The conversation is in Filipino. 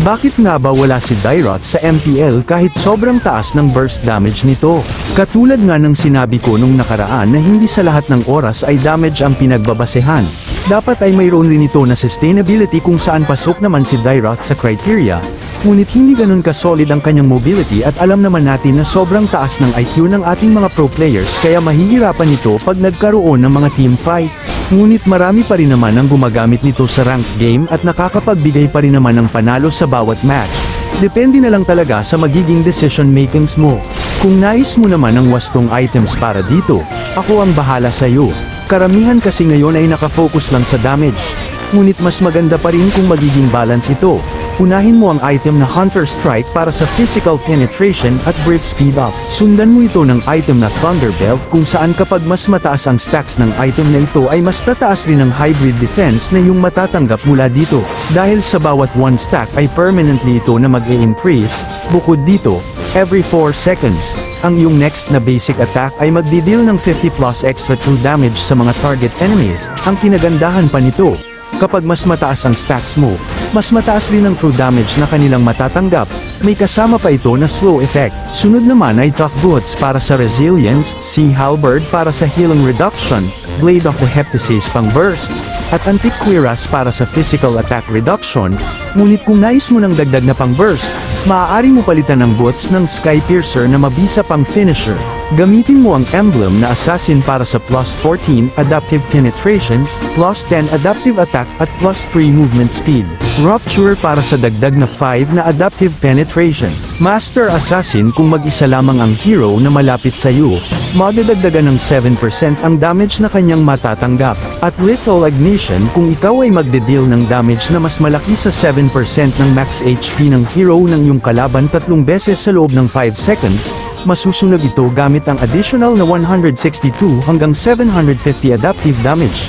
Bakit nga ba wala si Dyrot sa MPL kahit sobrang taas ng burst damage nito? Katulad nga ng sinabi ko nung nakaraan na hindi sa lahat ng oras ay damage ang pinagbabasehan. Dapat ay mayroon rin ito na sustainability kung saan pasok naman si Dyrot sa criteria, ngunit hindi ganun ka-solid ang kanyang mobility at alam naman natin na sobrang taas ng IQ ng ating mga pro players kaya mahihirapan ito pag nagkaroon ng mga team fights. Ngunit marami pa rin naman ang gumagamit nito sa ranked game at nakakapagbigay pa rin naman ng panalo sa bawat match. Depende na lang talaga sa magiging decision makings mo. Kung nais mo naman ang wastong items para dito, ako ang bahala sa iyo. Karamihan kasi ngayon ay nakafocus lang sa damage. Ngunit mas maganda pa rin kung magiging balance ito. Unahin mo ang item na Hunter Strike para sa physical penetration at breath speed up. Sundan mo ito ng item na Thunder Belt kung saan kapag mas mataas ang stacks ng item na ito ay mas tataas rin ang hybrid defense na yung matatanggap mula dito. Dahil sa bawat one stack ay permanently ito na mag increase bukod dito, every 4 seconds, ang iyong next na basic attack ay magdideal ng 50 plus extra true damage sa mga target enemies. Ang kinagandahan pa nito, Kapag mas mataas ang stacks mo, mas mataas rin ang true damage na kanilang matatanggap, may kasama pa ito na slow effect. Sunod naman ay tough boots para sa resilience, sea halberd para sa healing reduction, blade of the heptasis pang burst, at antique cuirass para sa physical attack reduction, ngunit kung nais mo ng dagdag na pang burst, maaari mo palitan ng boots ng sky piercer na mabisa pang finisher. Gamitin mo ang emblem na assassin para sa plus 14 adaptive penetration, plus 10 adaptive attack at plus 3 movement speed. Rupture para sa dagdag na 5 na adaptive penetration. Master Assassin kung mag-isa lamang ang hero na malapit sa iyo, madadagdagan ng 7% ang damage na kanyang matatanggap. At Lethal Ignition kung ikaw ay magde-deal ng damage na mas malaki sa 7% ng max HP ng hero ng iyong kalaban tatlong beses sa loob ng 5 seconds, masusunog ito gamit ang additional na 162 hanggang 750 adaptive damage.